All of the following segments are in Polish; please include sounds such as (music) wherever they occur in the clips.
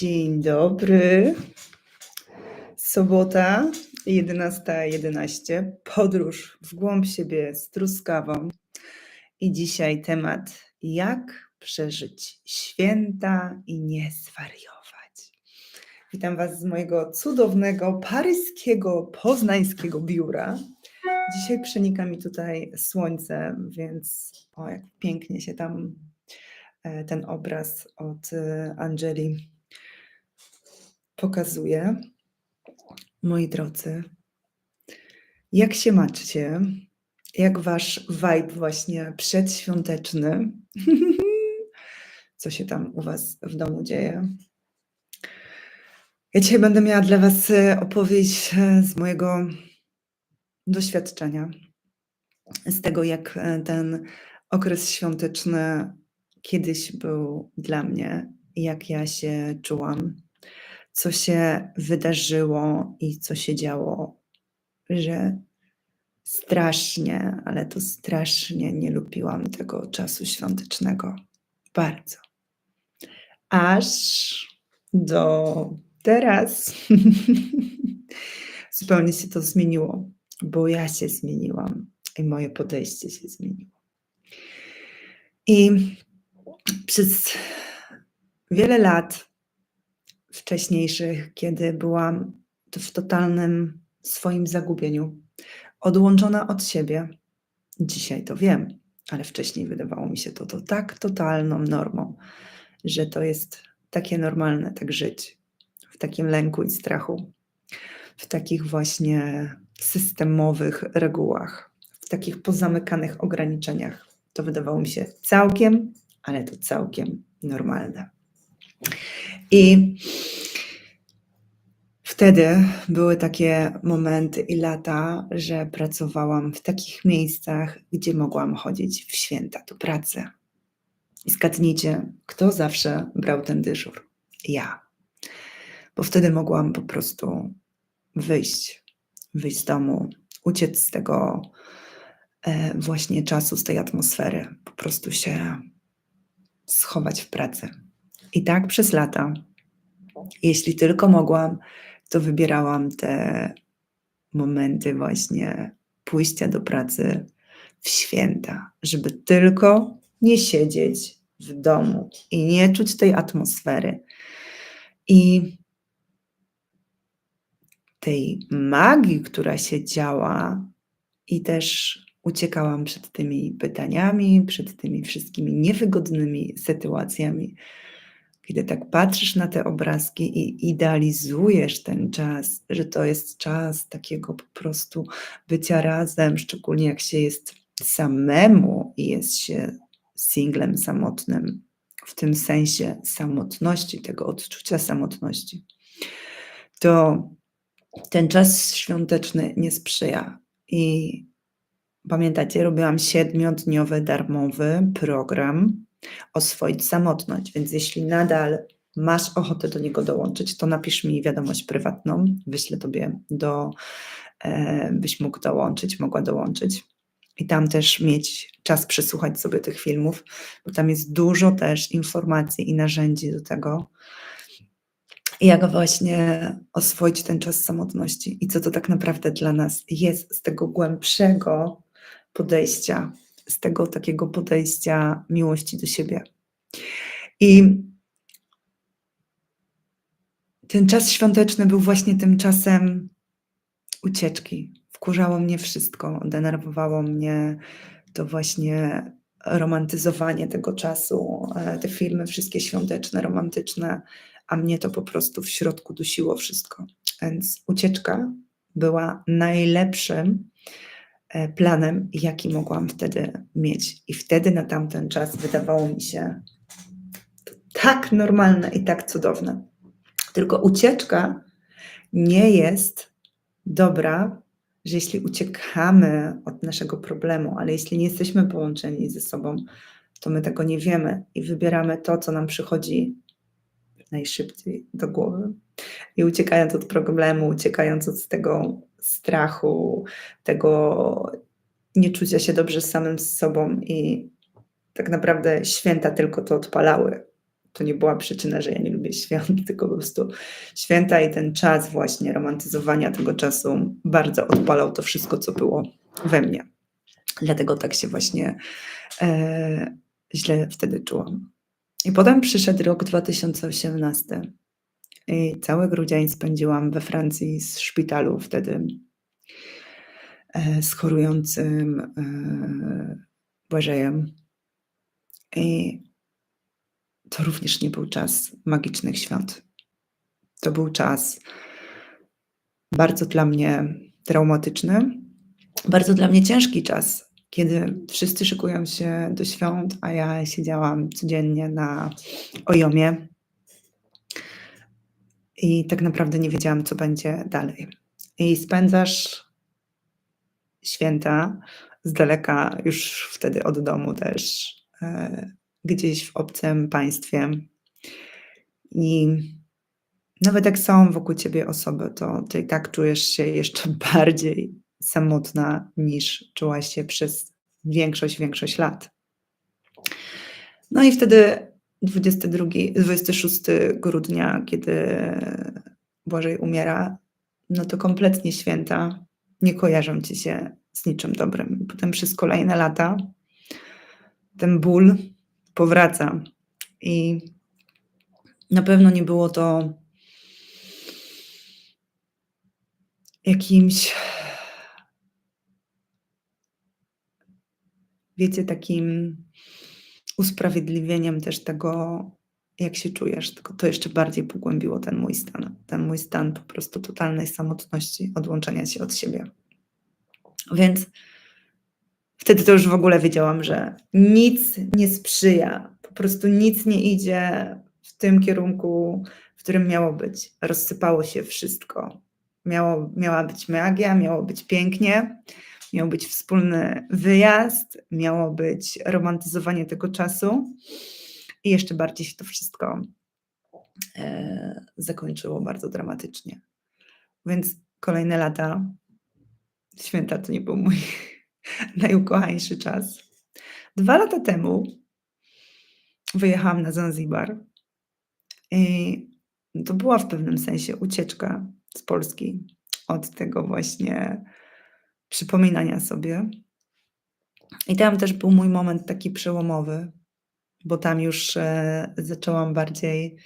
Dzień dobry. Sobota, 11.11. Podróż w głąb siebie z truskawą. I dzisiaj temat: jak przeżyć święta i nie zwariować. Witam Was z mojego cudownego, paryskiego, poznańskiego biura. Dzisiaj przenika mi tutaj słońce, więc o, jak pięknie się tam e, ten obraz od e, Angeli pokazuje. Moi drodzy, jak się macie? Jak wasz vibe właśnie przedświąteczny? (laughs) Co się tam u was w domu dzieje? Ja dzisiaj będę miała dla was e, opowieść e, z mojego doświadczenia, z tego jak e, ten okres świąteczny kiedyś był dla mnie, jak ja się czułam, co się wydarzyło i co się działo, że strasznie, ale to strasznie nie lubiłam tego czasu świątecznego. Bardzo. Aż do teraz (laughs) zupełnie się to zmieniło, bo ja się zmieniłam i moje podejście się zmieniło. I przez wiele lat wcześniejszych, kiedy byłam w totalnym swoim zagubieniu, odłączona od siebie, dzisiaj to wiem, ale wcześniej wydawało mi się to, to tak totalną normą, że to jest takie normalne, tak żyć w takim lęku i strachu, w takich właśnie systemowych regułach, w takich pozamykanych ograniczeniach. To wydawało mi się całkiem, ale to całkiem normalne. I wtedy były takie momenty i lata, że pracowałam w takich miejscach, gdzie mogłam chodzić w święta do pracy. I zgadnijcie, kto zawsze brał ten dyżur? Ja. Bo wtedy mogłam po prostu wyjść, wyjść z domu, uciec z tego e, właśnie czasu, z tej atmosfery, po prostu się schować w pracy. I tak przez lata, jeśli tylko mogłam, to wybierałam te momenty właśnie pójścia do pracy w święta, żeby tylko nie siedzieć w domu i nie czuć tej atmosfery. I tej magii, która się działa, i też uciekałam przed tymi pytaniami, przed tymi wszystkimi niewygodnymi sytuacjami. Kiedy tak patrzysz na te obrazki i idealizujesz ten czas, że to jest czas takiego po prostu bycia razem, szczególnie jak się jest samemu i jest się singlem samotnym, w tym sensie samotności, tego odczucia samotności, to ten czas świąteczny nie sprzyja. I pamiętacie, robiłam siedmiodniowy darmowy program Oswoić samotność, więc jeśli nadal masz ochotę do niego dołączyć, to napisz mi wiadomość prywatną, wyślę tobie do, e, byś mógł dołączyć, mogła dołączyć. I tam też mieć czas przesłuchać sobie tych filmów, bo tam jest dużo też informacji i narzędzi do tego, jak właśnie oswoić ten czas samotności i co to tak naprawdę dla nas jest z tego głębszego podejścia, z tego takiego podejścia miłości do siebie. I ten czas świąteczny był właśnie tym czasem ucieczki. Wkurzało mnie wszystko, denerwowało mnie to właśnie romantyzowanie tego czasu, e, te filmy wszystkie świąteczne, romantyczne, a mnie to po prostu w środku dusiło wszystko. Więc ucieczka była najlepszym planem, jaki mogłam wtedy mieć. I wtedy na tamten czas wydawało mi się to tak normalne i tak cudowne. Tylko ucieczka nie jest dobra, że jeśli uciekamy od naszego problemu, ale jeśli nie jesteśmy połączeni ze sobą, to my tego nie wiemy i wybieramy to, co nam przychodzi najszybciej do głowy. I uciekając od problemu, uciekając od tego strachu, tego nieczucia się dobrze z samym z sobą i tak naprawdę święta tylko to odpalały. to nie była przyczyna, że ja nie lubię świąt, (laughs) tylko po prostu święta i ten czas właśnie romantyzowania tego czasu bardzo odpalał to wszystko, co było we mnie. Dlatego tak się właśnie e, źle wtedy czułam. I potem przyszedł rok 2018 i cały grudzień spędziłam we Francji z szpitalu wtedy e, z chorującym e, Błażejem. I to również nie był czas magicznych świąt. To był czas bardzo dla mnie traumatyczny, bardzo dla mnie ciężki czas, kiedy wszyscy szykują się do świąt, a ja siedziałam codziennie na ojomie i tak naprawdę nie wiedziałam, co będzie dalej. I spędzasz święta z daleka, już wtedy od domu też, e, gdzieś w obcym państwie. I nawet jak są wokół ciebie osoby, to ty i tak czujesz się jeszcze (laughs) bardziej samotna niż czułaś się przez większość, większość lat. No i wtedy 22, 26 grudnia, kiedy Błażej umiera, no to kompletnie święta nie kojarzą ci się z niczym dobrym. Potem przez kolejne lata ten ból powraca i na pewno nie było to jakimś, wiecie, takim usprawiedliwieniem też tego, jak się czujesz, tylko to jeszcze bardziej pogłębiło ten mój stan. Ten mój stan po prostu totalnej samotności, odłączenia się od siebie. Więc wtedy to już w ogóle wiedziałam, że nic nie sprzyja, po prostu nic nie idzie w tym kierunku, w którym miało być. Rozsypało się wszystko. Miało, miała być magia, miało być pięknie, miał być wspólny wyjazd, miało być romantyzowanie tego czasu i jeszcze bardziej się to wszystko e, zakończyło bardzo dramatycznie. Więc kolejne lata, święta to nie był mój (laughs) najukochańszy czas. Dwa lata temu wyjechałam na Zanzibar i to była w pewnym sensie ucieczka z Polski od tego właśnie przypominania sobie. I tam też był mój moment taki przełomowy, bo tam już e, zaczęłam bardziej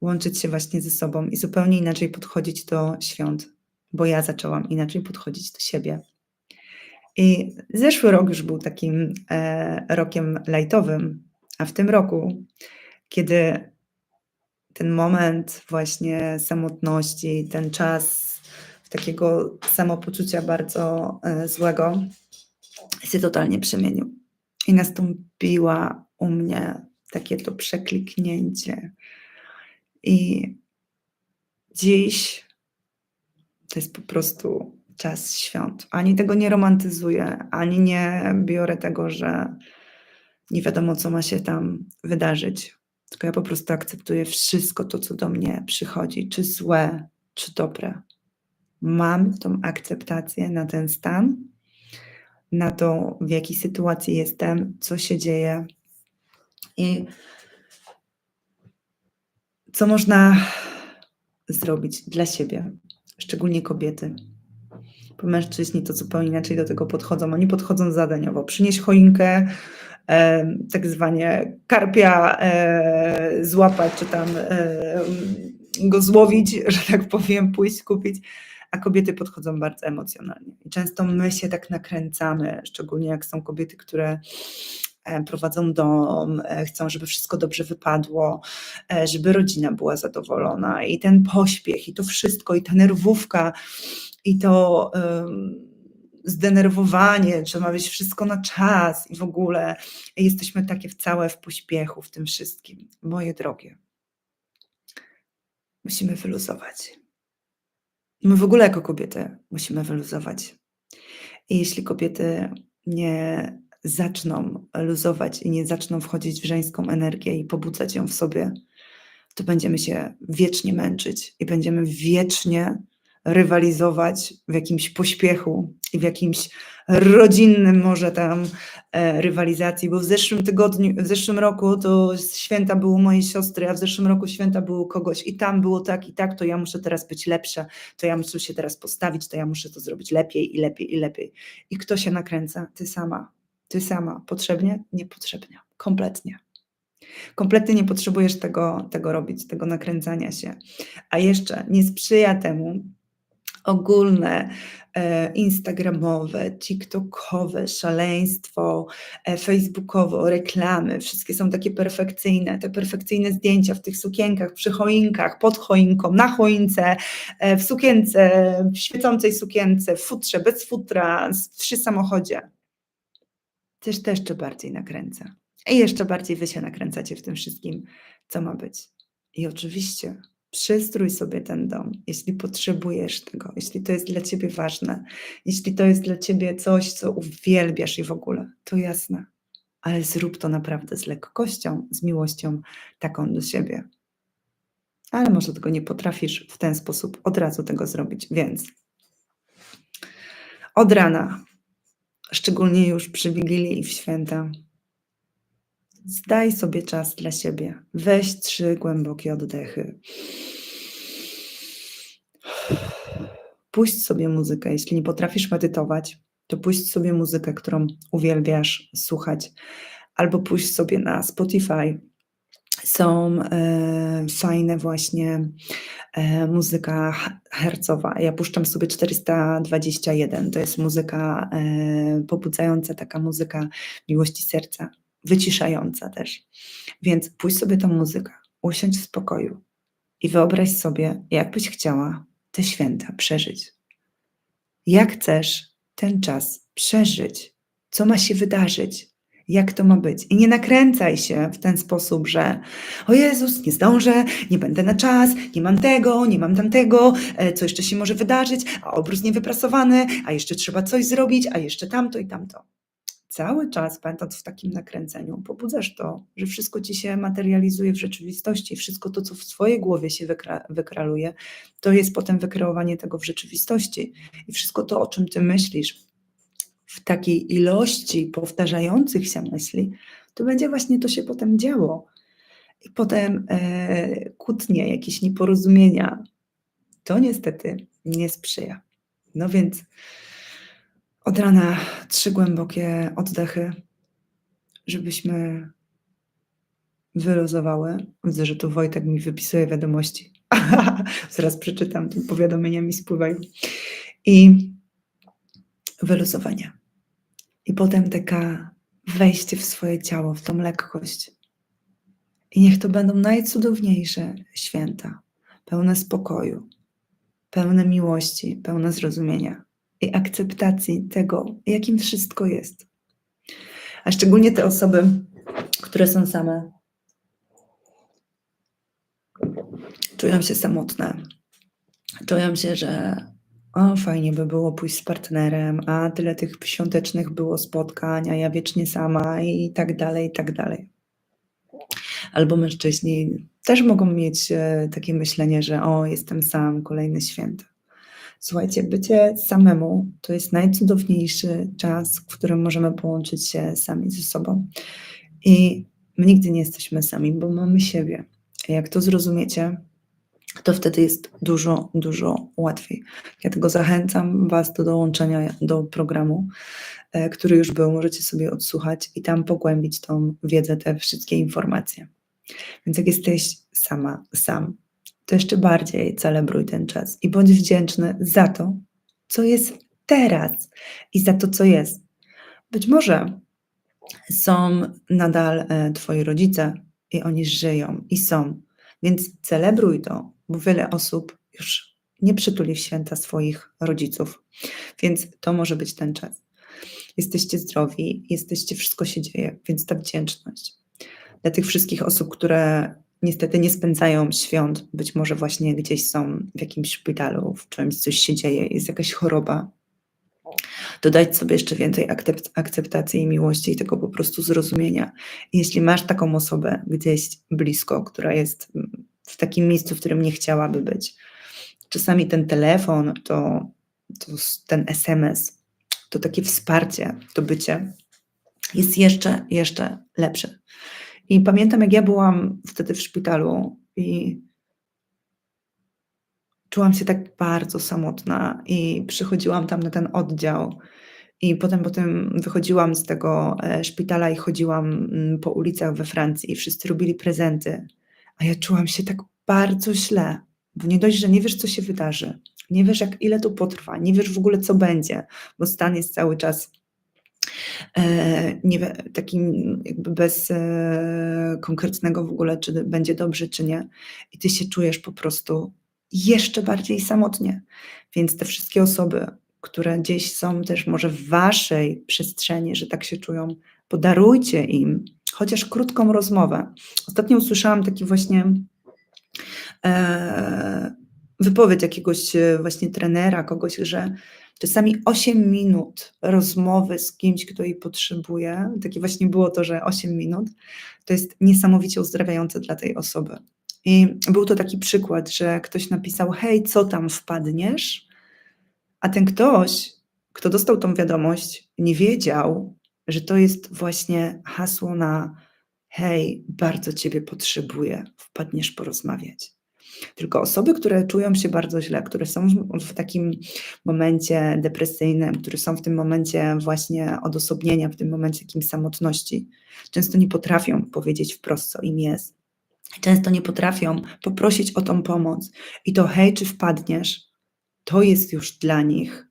łączyć się właśnie ze sobą i zupełnie inaczej podchodzić do świąt, bo ja zaczęłam inaczej podchodzić do siebie. I zeszły rok już był takim e, rokiem lajtowym, a w tym roku, kiedy ten moment właśnie samotności, ten czas takiego samopoczucia bardzo e, złego się totalnie przemienił. I nastąpiła u mnie takie to przekliknięcie. I dziś to jest po prostu czas świąt. Ani tego nie romantyzuję, ani nie biorę tego, że nie wiadomo, co ma się tam wydarzyć. Tylko ja po prostu akceptuję wszystko to, co do mnie przychodzi, czy złe, czy dobre. Mam tą akceptację na ten stan, na to, w jakiej sytuacji jestem, co się dzieje i co można zrobić dla siebie, szczególnie kobiety. Bo mężczyźni to zupełnie inaczej do tego podchodzą. Oni podchodzą zadaniowo. Przynieść choinkę, e, tak zwanie karpia e, złapać, czy tam e, go złowić, (laughs) że tak powiem, pójść kupić, a kobiety podchodzą bardzo emocjonalnie. I często my się tak nakręcamy, szczególnie jak są kobiety, które e, prowadzą dom, e, chcą, żeby wszystko dobrze wypadło, e, żeby rodzina była zadowolona i ten pośpiech, i to wszystko, i ta nerwówka, i to zdenerwowanie, że ma być wszystko na czas i w ogóle jesteśmy takie w całe w pośpiechu w tym wszystkim. Moje drogie, musimy wyluzować. My w ogóle jako kobiety musimy wyluzować. I jeśli kobiety nie zaczną luzować i nie zaczną wchodzić w żeńską energię i pobudzać ją w sobie, to będziemy się wiecznie męczyć i będziemy wiecznie rywalizować w jakimś pośpiechu i w jakimś rodzinnym może tam e, rywalizacji, bo w zeszłym tygodniu, w zeszłym roku to święta było mojej siostry, a w zeszłym roku święta było kogoś i tam było tak i tak, to ja muszę teraz być lepsza, to ja muszę się teraz postawić, to ja muszę to zrobić lepiej i lepiej i lepiej. I kto się nakręca? Ty sama. Ty sama. Potrzebnie? Niepotrzebnie. Kompletnie. Kompletnie nie potrzebujesz tego, tego robić, tego nakręcania się. A jeszcze nie sprzyja temu ogólne e, instagramowe, tiktokowe, szaleństwo, e, facebookowe, reklamy, wszystkie są takie perfekcyjne, te perfekcyjne zdjęcia w tych sukienkach, przy choinkach, pod choinką, na choince, e, w sukience, w świecącej sukience, w futrze, bez futra, przy samochodzie. Też, też jeszcze bardziej nakręca. I jeszcze bardziej wy się nakręcacie w tym wszystkim, co ma być. I oczywiście przystrój sobie ten dom, jeśli potrzebujesz tego, jeśli to jest dla ciebie ważne, jeśli to jest dla ciebie coś, co uwielbiasz i w ogóle, to jasne. Ale zrób to naprawdę z lekkością, z miłością taką do siebie. Ale może tego nie potrafisz w ten sposób od razu tego zrobić, więc od rana, szczególnie już przy Wigilii i w święta, Zdaj sobie czas dla siebie. Weź trzy głębokie oddechy. Puść sobie muzykę. Jeśli nie potrafisz medytować, to puść sobie muzykę, którą uwielbiasz słuchać, albo puść sobie na Spotify. Są e, fajne właśnie e, muzyka hercowa. Ja puszczam sobie 421. To jest muzyka e, pobudzająca, taka muzyka miłości serca wyciszająca też. Więc pójdź sobie tą muzykę, usiądź w spokoju i wyobraź sobie, jakbyś chciała te święta przeżyć. Jak chcesz ten czas przeżyć? Co ma się wydarzyć? Jak to ma być? I nie nakręcaj się w ten sposób, że o Jezus, nie zdążę, nie będę na czas, nie mam tego, nie mam tamtego, e, co jeszcze się może wydarzyć, a obrus niewyprasowany, a jeszcze trzeba coś zrobić, a jeszcze tamto i tamto cały czas, będąc w takim nakręceniu, pobudzasz to, że wszystko ci się materializuje w rzeczywistości, wszystko to, co w swojej głowie się wykra wykraluje, to jest potem wykreowanie tego w rzeczywistości. I wszystko to, o czym ty myślisz, w takiej ilości powtarzających się myśli, to będzie właśnie to się potem działo. I potem e, kłótnie, jakieś nieporozumienia. To niestety nie sprzyja. No więc od rana trzy głębokie oddechy, żebyśmy wyluzowały. Widzę, że tu Wojtek mi wypisuje wiadomości. (laughs) Zaraz przeczytam, tu powiadomienia mi spływają. I wyluzowanie. I potem taka wejście w swoje ciało, w tą lekkość. I niech to będą najcudowniejsze święta, pełne spokoju, pełne miłości, pełne zrozumienia i akceptacji tego, jakim wszystko jest. A szczególnie te osoby, które są same, czują się samotne. Czują się, że o, fajnie by było pójść z partnerem, a tyle tych świątecznych było spotkań, a ja wiecznie sama i tak dalej, i tak dalej. Albo mężczyźni też mogą mieć e, takie myślenie, że o, jestem sam, kolejne święta. Słuchajcie, bycie samemu to jest najcudowniejszy czas, w którym możemy połączyć się sami ze sobą. I my nigdy nie jesteśmy sami, bo mamy siebie. Jak to zrozumiecie, to wtedy jest dużo, dużo łatwiej. Dlatego zachęcam Was do dołączenia do programu, e, który już był, możecie sobie odsłuchać i tam pogłębić tą wiedzę, te wszystkie informacje. Więc jak jesteś sama, sam, to jeszcze bardziej celebruj ten czas i bądź wdzięczny za to, co jest teraz i za to, co jest. Być może są nadal e, Twoi rodzice i oni żyją i są, więc celebruj to, bo wiele osób już nie przytuli w święta swoich rodziców, więc to może być ten czas. Jesteście zdrowi, jesteście, wszystko się dzieje, więc ta wdzięczność. Dla tych wszystkich osób, które niestety nie spędzają świąt, być może właśnie gdzieś są w jakimś szpitalu, w czymś coś się dzieje, jest jakaś choroba, dodać sobie jeszcze więcej akceptacji i miłości i tego po prostu zrozumienia. Jeśli masz taką osobę gdzieś blisko, która jest w takim miejscu, w którym nie chciałaby być, czasami ten telefon, to to ten SMS, to takie wsparcie, to bycie jest jeszcze jeszcze lepsze. I pamiętam, jak ja byłam wtedy w szpitalu i czułam się tak bardzo samotna i przychodziłam tam na ten oddział. I potem potem wychodziłam z tego, e, szpitala i chodziłam, mm, po ulicach we Francji i wszyscy robili prezenty, a ja czułam się tak bardzo źle, bo nie dość, że nie wiesz, co się wydarzy, nie wiesz, jak ile to potrwa, nie wiesz w ogóle, co będzie, bo stan jest cały czas nie wie takim jakby bez, e, konkretnego w ogóle, czy będzie dobrze, czy nie. I ty się czujesz po prostu jeszcze bardziej samotnie. Więc te wszystkie osoby, które gdzieś są też może w waszej przestrzeni, że tak się czują, podarujcie im chociaż krótką rozmowę. Ostatnio usłyszałam taki właśnie, e, wypowiedź jakiegoś właśnie trenera, kogoś, że czasami 8 minut rozmowy z kimś, kto jej potrzebuje, takie właśnie było to, że 8 minut, to jest niesamowicie uzdrawiające dla tej osoby. I był to taki przykład, że ktoś napisał: „Hej, co tam, wpadniesz?” A ten ktoś, kto dostał tą wiadomość, nie wiedział, że to jest właśnie hasło na: „Hej, bardzo ciebie potrzebuję, wpadniesz porozmawiać?” Tylko osoby, które czują się bardzo źle, które są w takim momencie depresyjnym, które są w tym momencie właśnie odosobnienia, w tym momencie takiej samotności, często nie potrafią powiedzieć wprost, co im jest. Często nie potrafią poprosić o tą pomoc i to: „Hej, czy wpadniesz?” to jest już dla nich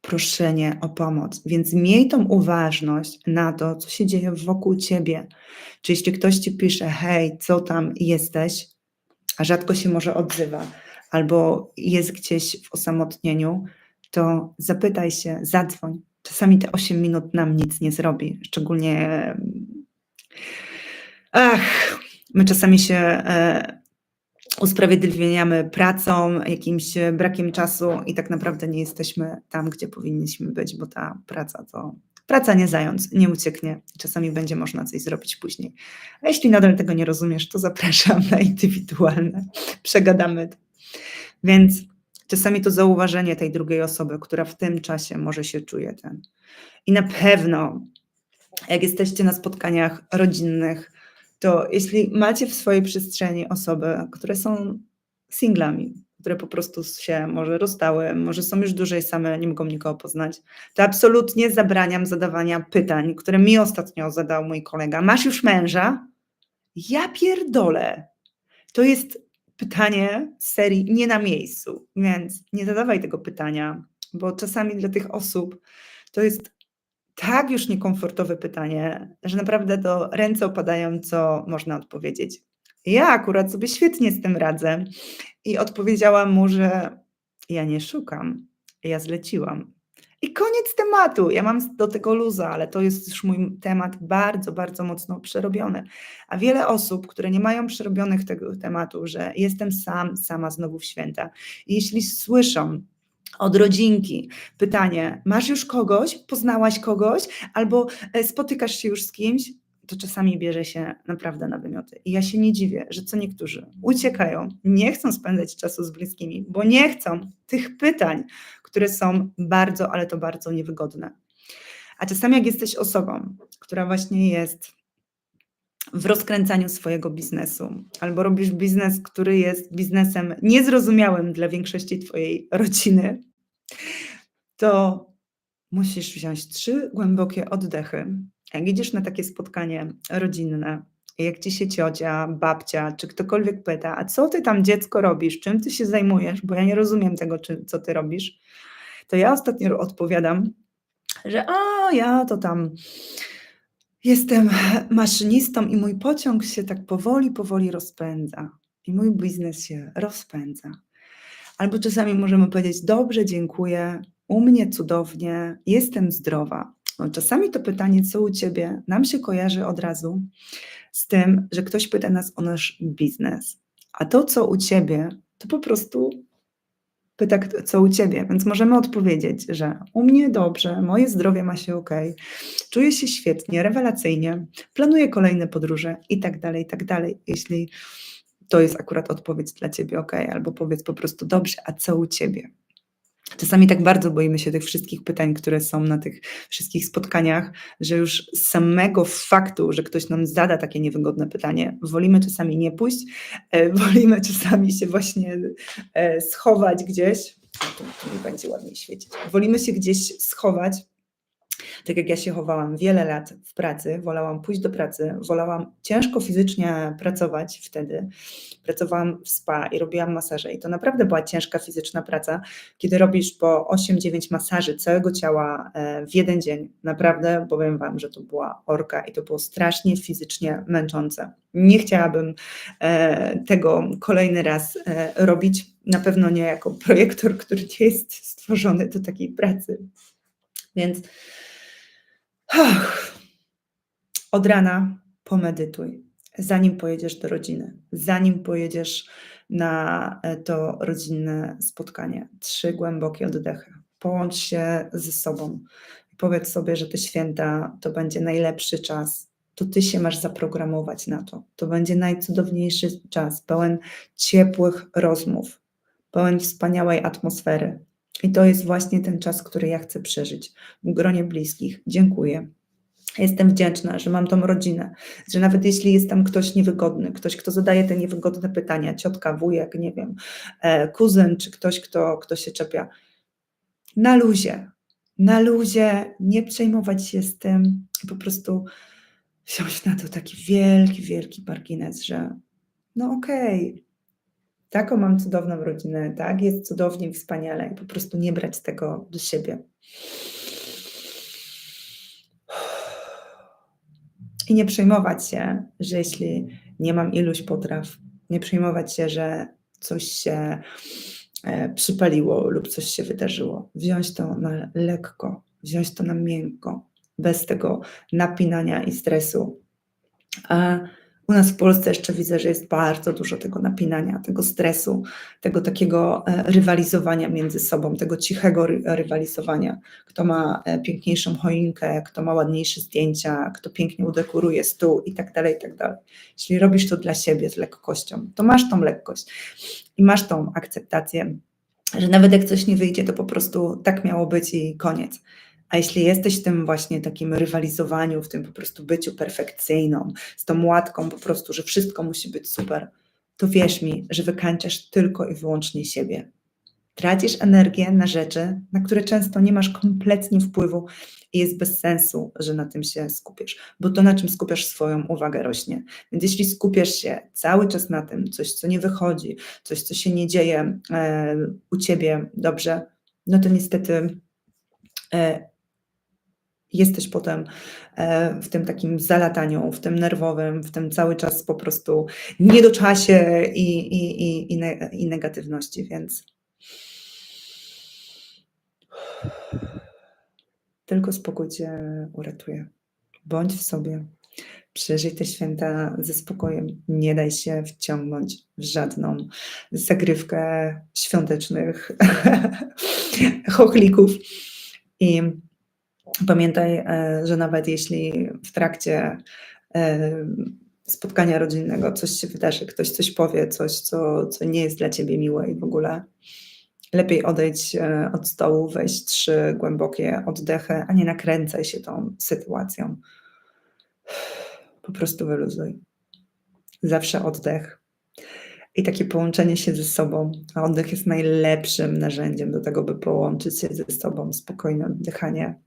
proszenie o pomoc, więc miej tą uważność na to, co się dzieje wokół ciebie. Czy jeśli ktoś ci pisze: „Hej, co tam, jesteś?”, a rzadko się może odzywa, albo jest gdzieś w osamotnieniu, to zapytaj się, zadzwoń. Czasami te 8 minut nam nic nie zrobi, szczególnie ach, my czasami się, e, usprawiedliwiamy pracą, jakimś brakiem czasu i tak naprawdę nie jesteśmy tam, gdzie powinniśmy być, bo ta praca to praca nie zając, nie ucieknie. Czasami będzie można coś zrobić później. A jeśli nadal tego nie rozumiesz, to zapraszam na indywidualne, przegadamy. Więc czasami to zauważenie tej drugiej osoby, która w tym czasie może się czuje ten i na pewno jak jesteście na spotkaniach rodzinnych, to jeśli macie w swojej przestrzeni osoby, które są singlami, które po prostu się może rozstały, może są już dłużej same, nie mogą nikogo poznać, to absolutnie zabraniam zadawania pytań, które mi ostatnio zadał mój kolega: „Masz już męża?” Ja pierdolę! To jest pytanie z serii nie na miejscu, więc nie zadawaj tego pytania, bo czasami dla tych osób to jest tak już niekomfortowe pytanie, że naprawdę to ręce opadają, co można odpowiedzieć. Ja akurat sobie świetnie z tym radzę i odpowiedziałam mu, że ja nie szukam, ja zleciłam. I koniec tematu. Ja mam do tego luza, ale to jest już mój temat bardzo, bardzo mocno przerobiony. A wiele osób, które nie mają przerobionych tego tematu, że jestem sam, sama znowu w święta, jeśli słyszą od rodzinki pytanie: „Masz już kogoś? Poznałaś kogoś?” albo, e, „Spotykasz się już z kimś?” To czasami bierze się naprawdę na wymioty. I ja się nie dziwię, że co niektórzy uciekają, nie chcą spędzać czasu z bliskimi, bo nie chcą tych pytań, które są bardzo, ale to bardzo niewygodne. A czasami jak jesteś osobą, która właśnie jest w rozkręcaniu swojego biznesu, albo robisz biznes, który jest biznesem niezrozumiałym dla większości twojej rodziny, to musisz wziąć 3 głębokie oddechy. Jak idziesz na takie spotkanie rodzinne, jak ci się ciocia, babcia czy ktokolwiek pyta: „A co ty tam dziecko robisz? Czym ty się zajmujesz? Bo ja nie rozumiem tego, czy co ty robisz”, to ja ostatnio odpowiadam, że: „A, ja to tam jestem maszynistą i mój pociąg się tak powoli, powoli rozpędza i mój biznes się rozpędza”. Albo czasami możemy powiedzieć: „Dobrze, dziękuję, u mnie cudownie, jestem zdrowa”. No, czasami to pytanie: „Co u ciebie?” nam się kojarzy od razu z tym, że ktoś pyta nas o nasz biznes, a to, co u ciebie, to po prostu pyta co u ciebie, więc możemy odpowiedzieć, że u mnie dobrze, moje zdrowie ma się okej, czuję się świetnie, rewelacyjnie, planuję kolejne podróże i tak dalej, i tak dalej. Jeśli to jest akurat odpowiedź dla ciebie, ok, albo powiedz po prostu dobrze, a co u ciebie? Czasami tak bardzo boimy się tych wszystkich pytań, które są na tych wszystkich spotkaniach, że już samego faktu, że ktoś nam zada takie niewygodne pytanie, wolimy czasami nie pójść, e, (laughs) wolimy czasami się właśnie e, schować gdzieś. Tu mi będzie ładniej świecić. Wolimy się gdzieś schować tak jak ja się chowałam wiele lat w pracy, wolałam pójść do pracy, wolałam ciężko fizycznie pracować wtedy. Pracowałam w spa i robiłam masaże i to naprawdę była ciężka fizyczna praca, kiedy robisz po 8-9 masaży całego ciała e, w jeden dzień. Naprawdę powiem Wam, że to była orka i to było strasznie fizycznie męczące. Nie chciałabym e, tego kolejny raz e, robić, na pewno nie jako projektor, który nie jest stworzony do takiej pracy. Więc od rana pomedytuj, zanim pojedziesz do rodziny, zanim pojedziesz na e, to rodzinne spotkanie. Trzy głębokie oddechy. Połącz się ze sobą. Powiedz sobie, że te święta to będzie najlepszy czas. To ty się masz zaprogramować na to. To będzie najcudowniejszy czas, pełen ciepłych rozmów, pełen wspaniałej atmosfery. I to jest właśnie ten czas, który ja chcę przeżyć w gronie bliskich. Dziękuję. Jestem wdzięczna, że mam tą rodzinę, że nawet jeśli jest tam ktoś niewygodny, ktoś, kto zadaje te niewygodne pytania, ciotka, wujek, nie wiem, e, kuzyn, czy ktoś, kto, kto się czepia, na luzie, na luzie, nie przejmować się z tym, po prostu wziąć na to taki wielki, wielki margines, że no okej, okay, taką mam cudowną rodzinę, tak, jest cudownie, wspaniale i po prostu nie brać tego do siebie. I nie przejmować się, że jeśli nie mam iluś potraw, nie przejmować się, że coś się e, przypaliło lub coś się wydarzyło. Wziąć to na lekko, wziąć to na miękko, bez tego napinania i stresu. A u nas w Polsce jeszcze widzę, że jest bardzo dużo tego napinania, tego stresu, tego takiego e, rywalizowania między sobą, tego cichego rywalizowania. Kto ma e, piękniejszą choinkę, kto ma ładniejsze zdjęcia, kto pięknie udekoruje stół i tak dalej, i tak dalej. Jeśli robisz to dla siebie z lekkością, to masz tą lekkość i masz tą akceptację, że nawet jak coś nie wyjdzie, to po prostu tak miało być i koniec. A jeśli jesteś w tym właśnie takim rywalizowaniu, w tym po prostu byciu perfekcyjną, z tą łatką po prostu, że wszystko musi być super, to wierz mi, że wykańczasz tylko i wyłącznie siebie. Tracisz energię na rzeczy, na które często nie masz kompletnie wpływu i jest bez sensu, że na tym się skupisz, bo to, na czym skupiasz swoją uwagę, rośnie. Więc jeśli skupiasz się cały czas na tym, coś, co nie wychodzi, coś, co się nie dzieje e, u ciebie dobrze, no to niestety e, jesteś potem e, w tym takim zalataniu, w tym nerwowym, w tym cały czas po prostu niedoczasie i, i, i, i, ne, i negatywności, więc tylko spokój Cię uratuje. Bądź w sobie. Przeżyj te święta ze spokojem. Nie daj się wciągnąć w żadną zagrywkę świątecznych (laughs) chochlików. I Pamiętaj, e, że nawet jeśli w trakcie e, spotkania rodzinnego coś się wydarzy, ktoś coś powie, coś, co, co nie jest dla ciebie miłe i w ogóle lepiej odejdź e, od stołu, weź trzy głębokie oddechy, a nie nakręcaj się tą sytuacją. Po prostu wyluzuj. Zawsze oddech. I takie połączenie się ze sobą, a oddech jest najlepszym narzędziem do tego, by połączyć się ze sobą, spokojne oddychanie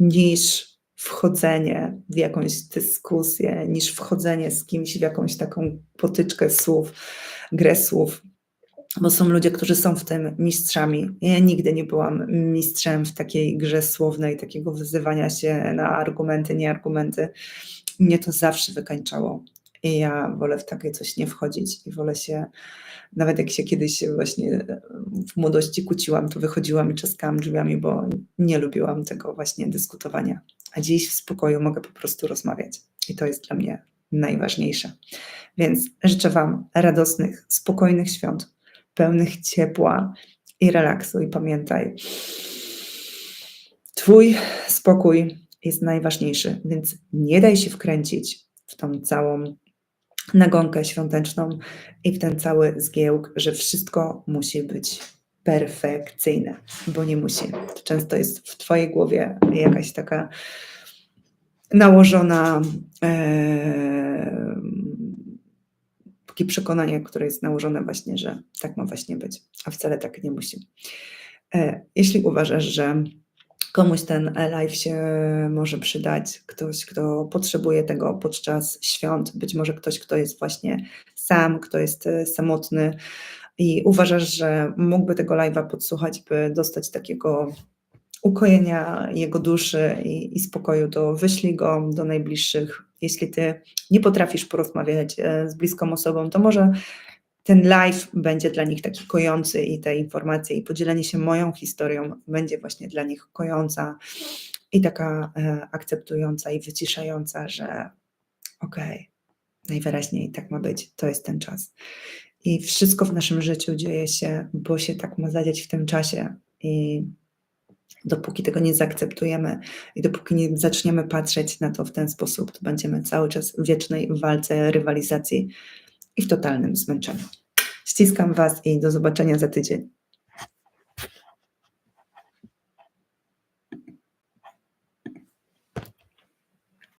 niż wchodzenie w jakąś dyskusję, niż wchodzenie z kimś w jakąś taką potyczkę słów, grę słów. Bo są ludzie, którzy są w tym mistrzami. Ja nigdy nie byłam mistrzem w takiej grze słownej, takiego wyzywania się na argumenty, nie argumenty. Mnie to zawsze wykańczało. I ja wolę w takie coś nie wchodzić i wolę się, nawet jak się kiedyś właśnie w młodości kłóciłam, to wychodziłam i czaskałam drzwiami, bo nie lubiłam tego właśnie dyskutowania. A dziś w spokoju mogę po prostu rozmawiać. I to jest dla mnie najważniejsze. Więc życzę Wam radosnych, spokojnych świąt, pełnych ciepła i relaksu. I pamiętaj, Twój spokój jest najważniejszy, więc nie daj się wkręcić w tą całą nagonkę świąteczną i w ten cały zgiełk, że wszystko musi być perfekcyjne, bo nie musi. To często jest w Twojej głowie jakaś taka nałożona, em, takie przekonanie, które jest nałożone właśnie, że tak ma właśnie być, a wcale tak nie musi. E, Jeśli uważasz, że komuś ten live się może przydać, ktoś, kto potrzebuje tego podczas świąt, być może ktoś, kto jest właśnie sam, kto jest e, samotny i uważasz, że mógłby tego live'a podsłuchać, by dostać takiego ukojenia jego duszy i, i spokoju, to wyślij go do najbliższych. Jeśli ty nie potrafisz porozmawiać e, z bliską osobą, to może ten live będzie dla nich taki kojący i te informacje i podzielenie się moją historią będzie właśnie dla nich kojąca i taka e, akceptująca i wyciszająca, że okej, najwyraźniej tak ma być, to jest ten czas. I wszystko w naszym życiu dzieje się, bo się tak ma zadziać w tym czasie. I dopóki tego nie zaakceptujemy i dopóki nie zaczniemy patrzeć na to w ten sposób, to będziemy cały czas w wiecznej walce, rywalizacji i w totalnym zmęczeniu. Ściskam Was i do zobaczenia za tydzień.